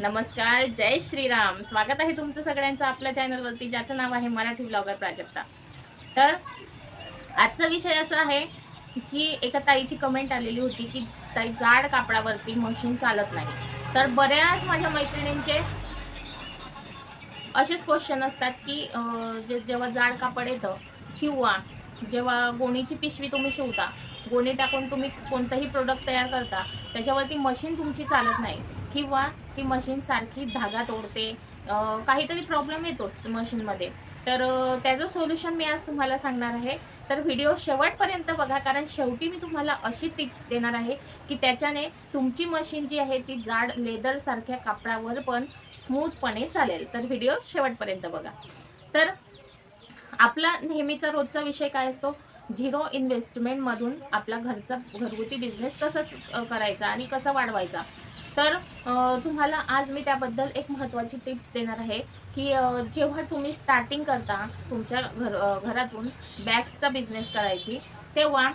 नमस्कार जय श्रीराम. स्वागत आहे तुमचं सगळ्यांचं आपल्या चॅनलवरती ज्याचं नाव आहे मराठी ब्लॉगर प्राजक्ता. तर आजचा विषय असा आहे की एका ताईची कमेंट आलेली होती की ताई जाड कापडावरती मशीन चालत नाही. तर बऱ्याच माझ्या मैत्रिणींचे असेच क्वेश्चन असतात की जे जेव्हा जाड कापड येतं किंवा जेव्हा गोणीची पिशवी तुम्ही शिवता गोणी टाकून तुम्ही कोणतंही प्रोडक्ट तयार करता त्याच्यावरती मशीन तुमची चालत नाही किंवा ती मशीन सारखी धागा तोडते काहीतरी प्रॉब्लेम येतोच मशीनमध्ये. तर त्याचं सोल्युशन मी आज तुम्हाला सांगणार आहे. तर व्हिडिओ शेवटपर्यंत बघा कारण शेवटी मी तुम्हाला अशी टिप्स देणार आहे की त्याच्याने तुमची मशीन जी आहे ती जाड लेदर सारख्या कापडावर पण स्मूथपणे चालेल. तर व्हिडिओ शेवटपर्यंत बघा. तर आपला नेहमीचा रोजचा विषय काय असतो? झिरो इन्व्हेस्टमेंटमधून आपला घरचा घरगुती बिझनेस कसं करायचा आणि कसा वाढवायचा? तर तुम्हाला आज मी त्याबद्दल एक महत्त्वाची टिप्स देणार आहे की जेव्हा तुम्ही स्टार्टिंग करता तुमच्या घर घरातून बॅग्सचा बिझनेस करायची तेव्हा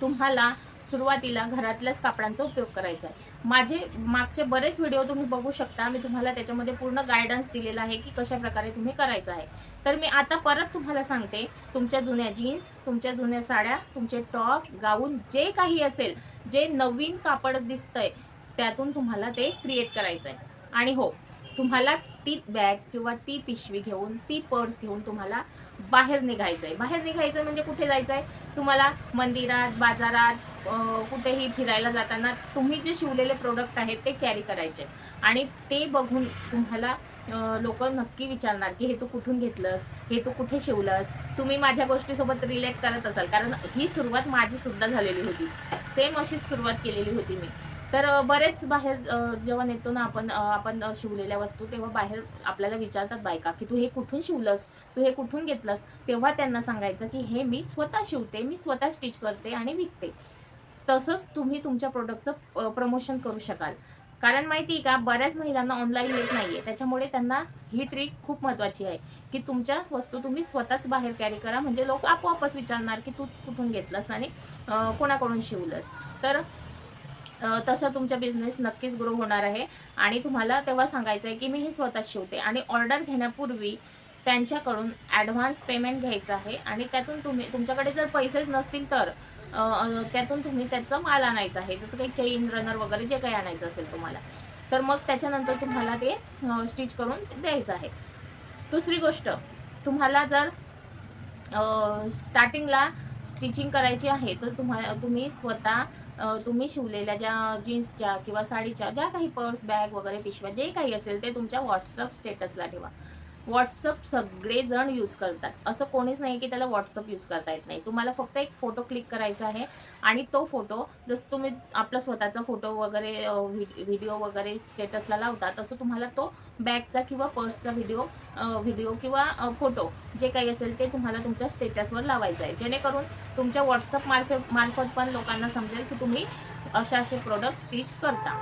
तुम्हाला सुरुवातीला घरातल्याच कापडांचा उपयोग करायचा आहे. माझे मागचे बरेच व्हिडिओ तुम्ही बघू शकता. मी तुम्हाला त्याच्यामध्ये पूर्ण गायडन्स दिलेला आहे की कशा प्रकारे तुम्ही करायचं आहे. तर मी आता परत तुम्हाला सांगते तुमच्या जुन्या जीन्स तुमच्या जुन्या साड्या तुमचे टॉप गाऊन जे काही असेल जे नवीन कापड दिसतंय त्यातून तुम्हाला ते क्रिएट करायचं आहे. आणि हो तुम्हाला ती बॅग किंवा ती पिशवी घेऊन ती पर्स घेऊन तुम्हाला बाहेर निघायचं आहे. बाहेर निघायचं म्हणजे कुठे जायचं आहे? तुम्हाला मंदिरात बाजारात कुठेही फिरायला जाताना तुम्ही जे शिवलेले प्रोडक्ट आहेत ते कॅरी करायचे आणि ते बघून तुम्हाला लोक नक्की विचारणार की हे तू कुठून घेतलंस? हे तू कुठे शिवलंस? तुम्ही माझ्या गोष्टीसोबत रिलेट करत असाल. कारण ही सुरुवात माझी सुद्धा झालेली होती. सेम अशीच सुरुवात केलेली होती मी. तर बरेच बाहेर जेव्हा नेतो ना आपण आपण शिवलेल्या वस्तू तेव्हा बाहेर आपल्याला विचारतात बायका की तू हे कुठून शिवलंस? तू हे कुठून घेतलंस? तेव्हा त्यांना सांगायचं की हे मी स्वतः शिवते मी स्वतः स्टिच करते आणि विकते. तसंच तुम्ही तुमच्या प्रोडक्टचं प्रमोशन करू शकाल. कारण माहिती आहे का बऱ्याच महिलांना ऑनलाईन येत नाही आहे त्याच्यामुळे त्यांना ही ट्रिक खूप महत्त्वाची आहे की तुमच्या वस्तू तुम्ही स्वतःच बाहेर कॅरी करा. म्हणजे लोक आपोआपच विचारणार की तू कुठून घेतलंस आणि कोणाकडून शिवलंस? तर तसं तुमचा बिझनेस नक्कीच ग्रो होणार आहे. आणि तुम्हाला तेव्हा सांगायचं आहे की मी हे स्वतः शिवते. आणि ऑर्डर घेण्यापूर्वी त्यांच्याकडून ॲडव्हान्स पेमेंट घ्यायचं आहे. आणि त्यातून तुम्ही तुमच्याकडे जर पैसेच नसतील तर त्यातून तुम्ही त्याचा माल आणायचा आहे. जसं काही चेन रनर वगैरे जे काही आणायचं असेल तुम्हाला तर मग त्याच्यानंतर तुम्हाला ते स्टिच करून द्यायचं आहे. दुसरी गोष्ट तुम्हाला जर स्टार्टिंगला स्टिचिंग करायची आहे तर तुम्हाला तुम्ही स्वतः तुम्ही शिवलेल्या ज्या जीन्सच्या किंवा साडीच्या ज्या काही पर्स बॅग वगैरे पिशव्या जे काही असेल ते तुमच्या व्हॉट्सअप स्टेटसला ठेवा. व्हॉट्सअप सगळेजण यूज करतात. असं कोणीच नाही की त्याला व्हॉट्सअप यूज करता येत नाही. तुम्हाला फक्त एक फोटो क्लिक करायचा आहे आणि तो फोटो जसं तुम्ही आपला स्वतःचा फोटो वगैरे व्हिडिओ वगैरे स्टेटसला लावता तसं तुम्हाला तो बॅगचा किंवा पर्सचा व्हिडिओ व्हिडिओ किंवा फोटो जे काही असेल ते तुम्हाला तुमच्या स्टेटसवर लावायचं आहे. जेणेकरून तुमच्या व्हॉट्सअप मार्फत मार्फत पण लोकांना समजेल की तुम्ही असे असे प्रोडक्ट स्टिच करता.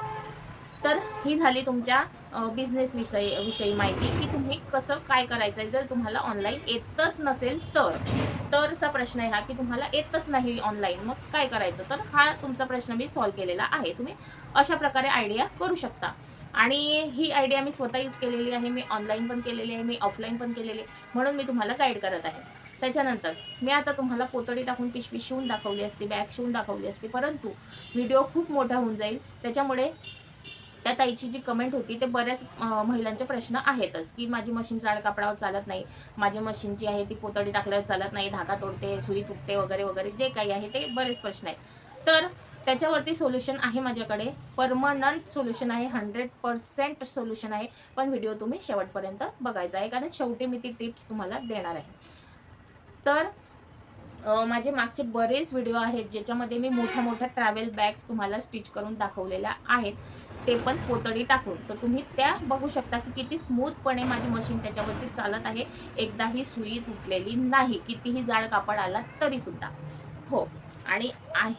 तर ही झाली तुमच्या बिझनेस विषयी विषयी माहिती की तुम्ही कसं काय करायचं आहे जर तुम्हाला ऑनलाईन येतच नसेल तर. तरचा प्रश्न आहे हा की तुम्हाला येतच नाही ऑनलाईन मग काय करायचं? तर हा तुमचा प्रश्न मी सॉल्व्ह केलेला आहे. तुम्ही अशा प्रकारे आयडिया करू शकता. आणि ही आयडिया मी स्वतः यूज केलेली आहे मी ऑनलाईन पण केलेली आहे मी ऑफलाईन पण केलेली आहे म्हणून मी तुम्हाला गाईड करत आहे. त्याच्यानंतर मी आता तुम्हाला पोतडी टाकून पिशवी शिवून दाखवली असती बॅग शिवून दाखवली असती परंतु व्हिडिओ खूप मोठा होऊन जाईल. त्याच्यामुळे त्या ताईची जी कमेंट होती ते बऱ्याच महिलांचे प्रश्न आहेतच. की माझी मशीन जाड कापडावर चालत नाही. माझी मशीन जी आहे ती पोतडी टाकल्यावर चालत नाही. धागा तोडते सुरी तुटते वगैरे वगैरे जे काही आहे ते बरेच प्रश्न आहेत. तर त्याच्यावरती सोल्युशन आहे माझ्याकडे. परमनंट सोल्युशन आहे. हंड्रेड पर्सेंट सोल्युशन आहे. पण व्हिडिओ तुम्ही शेवटपर्यंत बघायचा आहे. कारण शेवटी मी ती टिप्स तुम्हाला देणार आहे. तर माझे मागचे बरेच व्हिडिओ आहेत ज्याच्यामध्ये मी मोठ्या मोठ्या ट्रॅव्हल बॅग्स तुम्हाला स्टिच करून दाखवलेल्या आहेत. ते पण पोतडी टाकून. तर तुम्ही त्या बघू शकता की किती स्मूथपणे माझी मशीन त्याच्यावरती चालत आहे. एकदाही सुई तुटलेली नाही. कितीही जाड कापड आला तरीसुद्धा हो. आणि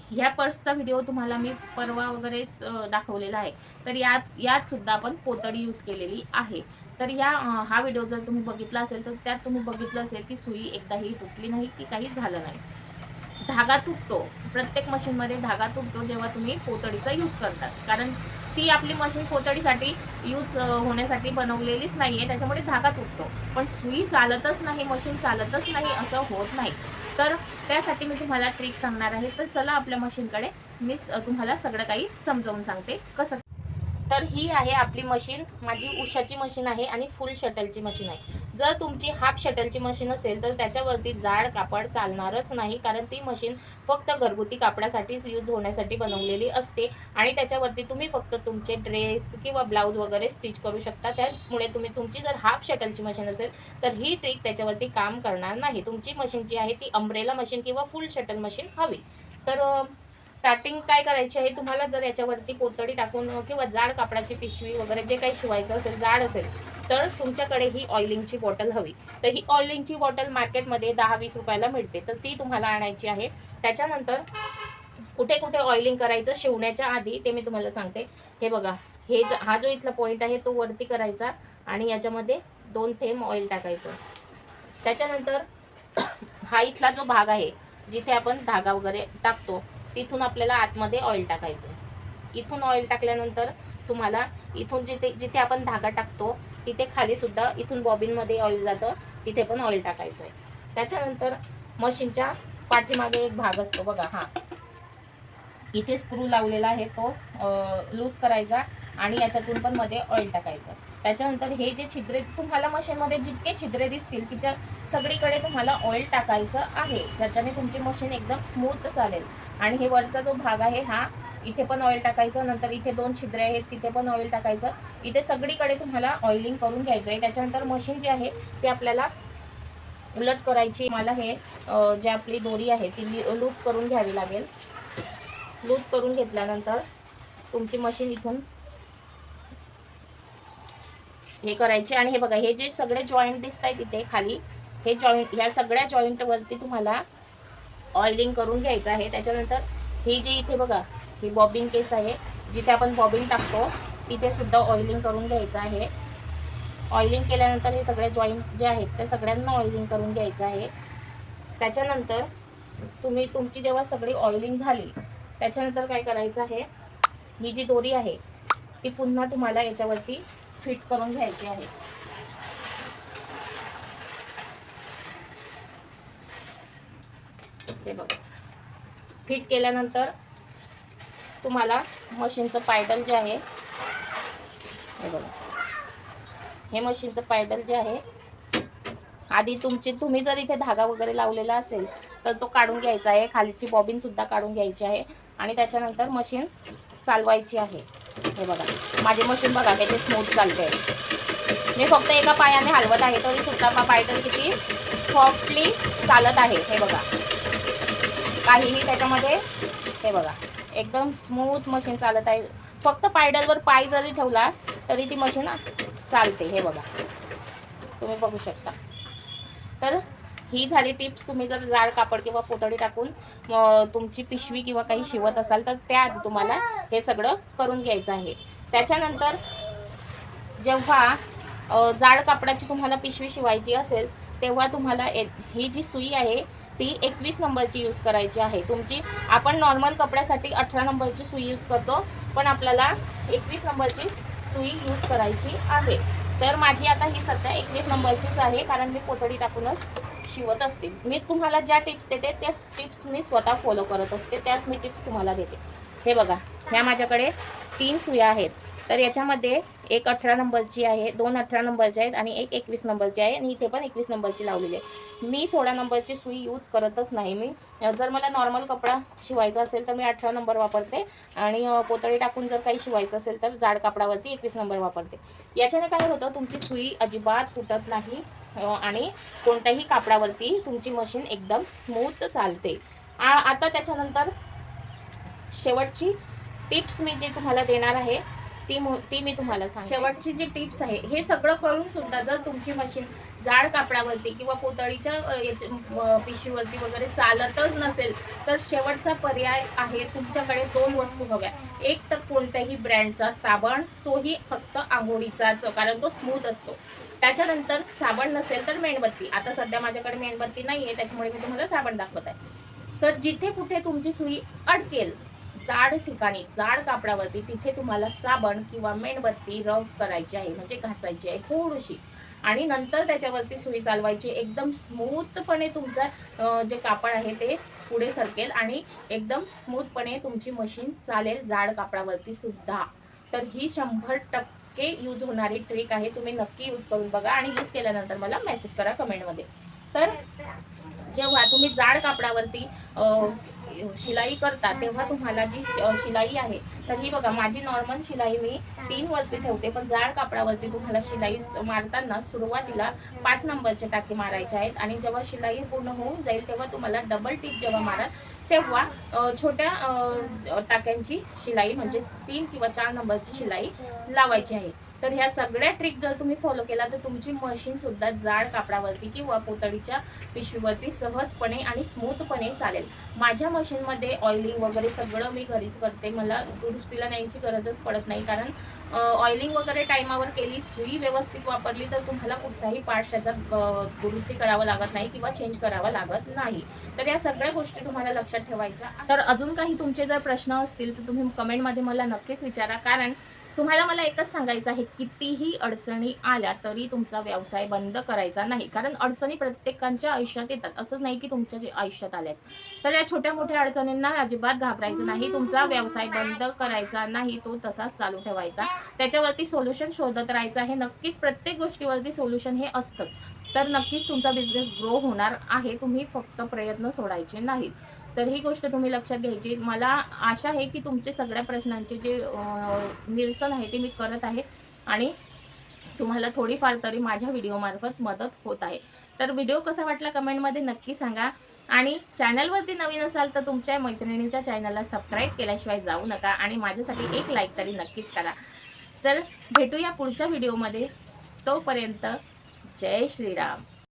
ह्या पर्सचा व्हिडिओ तुम्हाला मी परवा वगैरेच दाखवलेला आहे. तर यात यातसुद्धा आपण पोतडी यूज केलेली आहे. तर या हा व्हिडिओ जर तुम्ही बघितला असेल तर त्यात तुम्ही बघितलं असेल की सुई एकदाही तुटली नाही की काही झालं नाही. धागा तुटतो. प्रत्येक मशीनमध्ये धागा तुटतो जेव्हा तुम्ही पोतडीचा यूज करतात. कारण ती आपली मशीन पोतडीसाठी यूज होण्यासाठी बनवलेलीच नाही आहे त्याच्यामुळे धागा तुटतो. पण सुई चालतच नाही मशीन चालतच नाही असं होत नाही. तर त्यासाठी मी तुम्हाला ट्रिक सांगणार आहे. तर चला आपल्या मशीनकडे मी तुम्हाला सगळं काही समजावून सांगते. कसं तर ही आहे आपली मशीन. माझी उषाची मशीन आहे आणि फुल शटलची मशीन आहे. जर तुमची हाफ शटलची मशीन असेल तर त्याच्यावरती जाड कापड चालणारच नाही कारण ती मशीन फक्त घरगुती कापडासाठीच यूज होण्यासाठी बनवलेली असते आणि त्याच्यावरती तुम्ही फक्त तुमचे ड्रेस किंवा ब्लाऊज वगैरे स्टिच करू शकता. त्यामुळे तुम्ही तुमची जर हाफ शटलची मशीन असेल तर ही ट्रिक त्याच्यावरती काम करणार नाही. तुमची मशीन जी आहे ती अम्ब्रेला मशीन किंवा फुल शटल मशीन हवी. तर स्टार्टिंग काय करायची आहे? तुम्हाला जर याच्यावरती कोतडी टाकून किंवा जाड कापडाची पिशवी वगैरे जे काही शिवायचं असेल जाड असेल तर तुमच्याकडे ही ऑइलिंगची बॉटल हवी. तर ही ऑइलिंगची बॉटल मार्केटमध्ये दहा वीस रुपयाला मिळते. तर ती तुम्हाला आणायची आहे. त्याच्यानंतर कुठे कुठे ऑइलिंग करायचं शिवण्याच्या आधी ते मी तुम्हाला सांगते. हे बघा हे ज- हा जो इथला पॉईंट आहे तो वरती करायचा आणि याच्यामध्ये दोन थेंब ऑइल टाकायचं. त्याच्यानंतर हा इथला जो भाग आहे जिथे आपण धागा वगैरे टाकतो तिथून आपल्याला आतमध्ये ऑइल टाकायचं इथून ऑइल टाकल्यानंतर तुम्हाला इथून जिथे जिथे आपण धागा टाकतो तिथे खाली सुद्धा इथून बॉबिनमध्ये ऑइल जातं तिथे पण ऑइल टाकायचं आहे त्याच्यानंतर मशीनच्या पाठीमागे एक भाग असतो बघा हा. इथे स्क्रू लावलेला आहे तो लूज करायचा आणि याच्यातून पण मध्ये ऑइल टाकायचं. त्याच्यानंतर हे जे छिद्रे तुम्हाला मशीनमध्ये जितके छिद्रे दिसतील तिच्या सगळीकडे तुम्हाला ऑइल टाकायचं आहे. ज्याच्याने तुमची मशीन एकदम स्मूथ चालेल. आणि हे वरचा जो भाग आहे हा इथे पण ऑइल टाकायचं नंतर इथे दोन छिद्रे आहेत तिथे पण ऑइल टाकायचं. इथे सगळीकडे तुम्हाला ऑइलिंग करून घ्यायचं आहे. त्याच्यानंतर मशीन जी आहे ती आपल्याला उलट करायची. मला हे जे आपली दोरी आहे ती लूज करून घ्यावी लागेल. लूज करून घेतल्यानंतर तुमची मशीन इथून हे करायचे. आणि हे बघा हे जे सगळे जॉईंट दिसत आहे तिथे खाली हे जॉईंट ह्या सगळ्या जॉईंटवरती तुम्हाला ऑइलिंग करून घ्यायचं आहे. त्याच्यानंतर ही जी इथे बघा ही बॉबिन केस आहे. जिथे आपण बॉबिन टाकतो तिथे सुद्धा ऑइलिंग करून घ्यायचं आहे. ऑइलिंग केल्यानंतर हे सगळे जॉईंट जे आहेत ते सगळ्यांना ऑइलिंग करून घ्यायचं आहे. त्याच्यानंतर तुम्ही तुमची जेव्हा सगळी ऑइलिंग झाली त्याच्यानंतर काय करायचं आहे? ही जी दोरी आहे ती पुन्हा तुम्हाला याच्यावरती फिट करून घ्यायची आहे. ते बघा. फिट केल्यानंतर तुम्हाला मशीनचं पायडल जे आहे हे बघा. हे मशीनचं पायडल जे आहे आधी तुमची तुम्ही जर इथे धागा वगैरे लावलेला असेल तर तो काढून घ्यायचा आहे. खालीची बॉबिन सुद्धा काढून घ्यायची आहे. आणि त्याच्यानंतर मशीन चालवायची आहे. हे बघा. माझी मशीन बघा किती स्मूथ चालते. मी फक्त एका पायाने हलवत आहे तरी सुद्धा पा तर किती सॉफ्टली चालत आहे. हे बघा. काहीही त्याच्यामध्ये हे बघा. एकदम स्मूथ मशीन चालत आहे. फक्त पायडलवर पाय जरी ठेवला तरी ती मशीन चालते. हे बघा. तुम्ही बघू शकता. तर ही झाली टिप्स तुम्ही जर जाड कापड किंवा पोतडी टाकून तुमची पिशवी किंवा काही शिवत असाल तर त्याआधी तुम्हाला हे सगळं करून घ्यायचं आहे. त्याच्यानंतर जेव्हा जाड कापडाची तुम्हाला पिशवी शिवायची असेल तेव्हा तुम्हाला ही जी सुई आहे ती एकवीस नंबरची यूज करायची आहे. तुमची आपण नॉर्मल कपड्यासाठी अठरा नंबरची सुई यूज करतो पण आपल्याला एकवीस नंबरची सुई यूज करायची आहे. तर माझी आता ही सध्या एकवीस नंबरचीच आहे कारण मी पोतडी टाकूनच शिवत असते. मी तुम्हाला ज्या टिप्स देते त्या टिप्स मी स्वतः फॉलो करत असते. त्याच मी टिप्स तुम्हाला देते. हे बघा ह्या माझ्याकडे तीन सुया आहेत. तर याच्यामध्ये एक अठरा नंबरची आहे दोन अठरा नंबरची आहेत आणि एक एकवीस नंबरची आहे. आणि इथे पण एकवीस नंबरची लावलेली आहे. मी सोळा नंबरची सुई यूज करतच नाही मी. जर मला नॉर्मल कपडा शिवायचा असेल तर मी अठरा नंबर वापरते. आणि पोतळी टाकून जर काही शिवायचं असेल तर जाड कापडावरती एकवीस नंबर वापरते. याच्याने काय होतं तुमची सुई अजिबात फुटत नाही आणि कोणत्याही कापडावरती तुमची मशीन एकदम स्मूथ चालते. आ- आता त्याच्यानंतर शेवटची टिप्स मी जी तुम्हाला देणार आहे ती ती मी तुम्हाला सांग शेवटची जी टिप्स आहे हे सगळं करून सुद्धा जर तुमची मशीन जाड कापडावरती किंवा पोतळीच्या याच्या पिशवीवरती वगैरे चालतच नसेल तर शेवटचा पर्याय आहे तुमच्याकडे दोन वस्तू हव्या. एक तर कोणत्याही ब्रँडचा साबण तोही फक्त आंघोळीचाच कारण तो स्मूथ असतो. त्याच्यानंतर साबण नसेल तर मेणबत्ती. आता सध्या माझ्याकडे मेणबत्ती नाही आहे त्याच्यामुळे मी तुम्हाला साबण दाखवत आहे. तर जिथे कुठे तुमची सुई अडकेल जाड ठिकाणी जाड कापडावरती तिथे तुम्हाला साबण किंवा मेणबत्ती रब करायची आहे म्हणजे घासायची आहे थोडीशी. आणि नंतर त्याच्यावरती सुई चालवायची एकदम स्मूथपणे तुमचं जे कापड आहे ते पुढे सरकेल आणि एकदम स्मूथपणे तुमची मशीन चालेल जाड कापडावरती सुद्धा. तर ही शंभर टक्के यूज होणारी ट्रिक आहे तुम्ही नक्की यूज करून बघा आणि यूज केल्यानंतर मला मेसेज करा कमेंटमध्ये तर जेव्हा तुम्ही जाड कापडावरती शिलाई करता तेव्हा तुम्हाला जी शिलाई आहे तर ही बघा माझी नॉर्मल शिलाई मी तीन वरती ठेवते पण जाड कापडावरती तुम्हाला शिलाई मारताना सुरुवातीला पाच नंबरचे टाके मारायचे आहेत आणि जेव्हा शिलाई पूर्ण होऊन जाईल तेव्हा तुम्हाला डबल टीप जेव्हा माराल तेव्हा छोट्या टाक्यांची शिलाई म्हणजे तीन किंवा चार नंबरची शिलाई लावायची आहे. तर ह्या सगळ्या ट्रिक जर तुम्ही फॉलो केला तर तुमची मशीन सुद्धा जाड कापडावरती किंवा पोतडीच्या पिशवीवरती सहजपणे आणि स्मूथपणे चालेल. माझ्या मशीनमध्ये ऑइलिंग वगैरे सगळं मी घरीच करते. मला दुरुस्तीला न्यायची गरजच पडत नाही. कारण ऑइलिंग वगैरे टायमावर केली सुई व्यवस्थित वापरली तर तुम्हाला कुठलाही पार्ट त्याचा दुरुस्ती करावं लागत नाही किंवा चेंज करावा लागत नाही. तर या सगळ्या गोष्टी तुम्हाला लक्षात ठेवायच्या. तर अजून काही तुमचे जर प्रश्न असतील तर तुम्ही कमेंटमध्ये मला नक्कीच विचारा. कारण तुम्हाला मला एकच सांगायचं आहे कितीही अडचणी आल्या तरी तुमचा व्यवसाय बंद करायचा नाही. कारण अडचणी प्रत्येकाच्या आयुष्यात येतात. असंच नाही की तुमच्या जे आयुष्यात आल्यात. तर या छोट्या मोठ्या अडचणींना अजिबात घाबरायचं नाही. तुमचा व्यवसाय बंद करायचा नाही. तो तसाच चालू ठेवायचा. त्याच्यावरती सोल्युशन शोधत राहायचं आहे. नक्कीच प्रत्येक गोष्टीवरती सोल्युशन हे असतंच. तर नक्कीच तुमचा बिझनेस ग्रो होणार आहे. तुम्ही फक्त प्रयत्न सोडायचे नाहीत. तर ही गोष्ट तुम्ही लक्षात घ्यायची. मला आशा आहे की तुमचे सगळ्या प्रश्नांचे जे निरसन आहे ते मी करत आहे आणि तुम्हाला थोडीफार तरी माझ्या व्हिडिओमार्फत मदत होत आहे. तर व्हिडिओ कसा वाटला कमेंटमध्ये नक्की सांगा आणि चॅनलवरती नवीन असाल तर तुमच्या मैत्रिणीच्या चॅनलला सबस्क्राईब केल्याशिवाय जाऊ नका आणि माझ्यासाठी एक लाईक तरी नक्कीच करा. तर भेटूया पुढच्या व्हिडिओमध्ये तोपर्यंत जय श्रीराम.